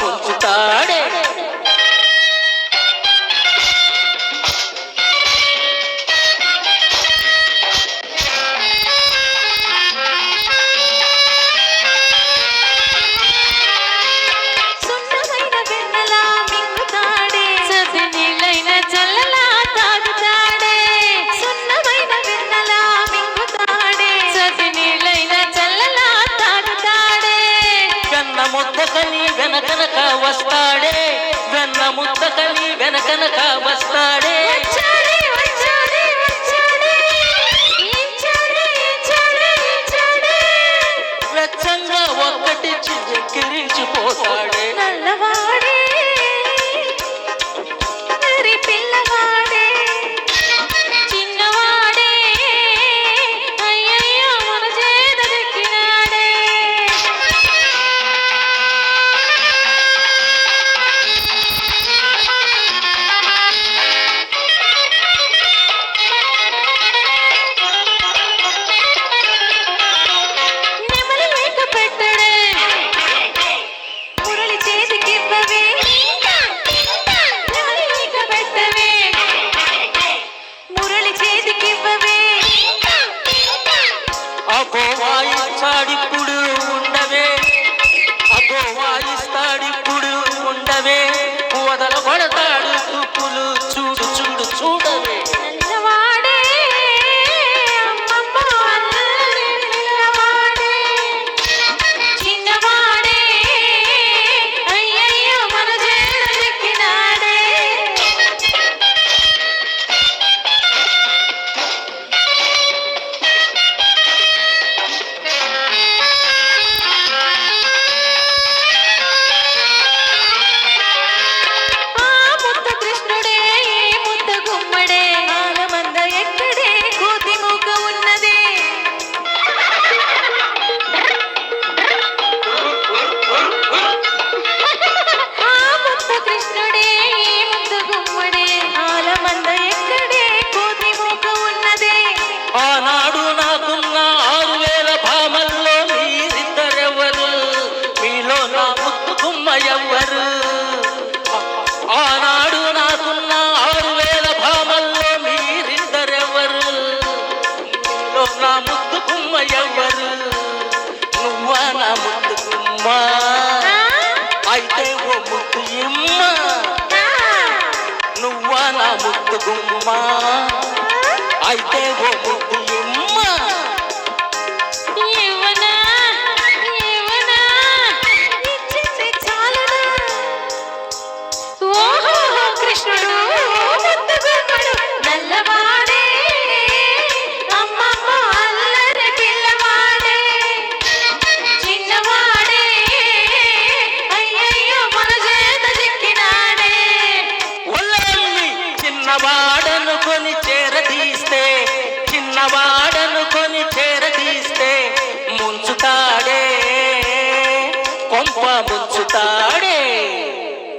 ముంచుతాడే వస్తాడే. వెన్న ముద్ద కలి వెనకనక బొమ్మ ఎవ్వరు ఆనాడు నాకున్న ఆరు వేల భామల్లో మీరిద్దరెవ్వరు? నీలో నా ముద్దు బొమ్మ ఎవ్వరు? నువ్వా నా ముద్దు బొమ్మ అయితే ఓ ముద్దు ఇమ్మ నువ్వా నా ముద్దు గుమ్మ అయితే ఓ చిన్నవాడనుకొని చేరదీస్తే చిన్నవాడనుకొని చేరదీస్తే ముంచుతాడే. కొంప ముంచుతాడే.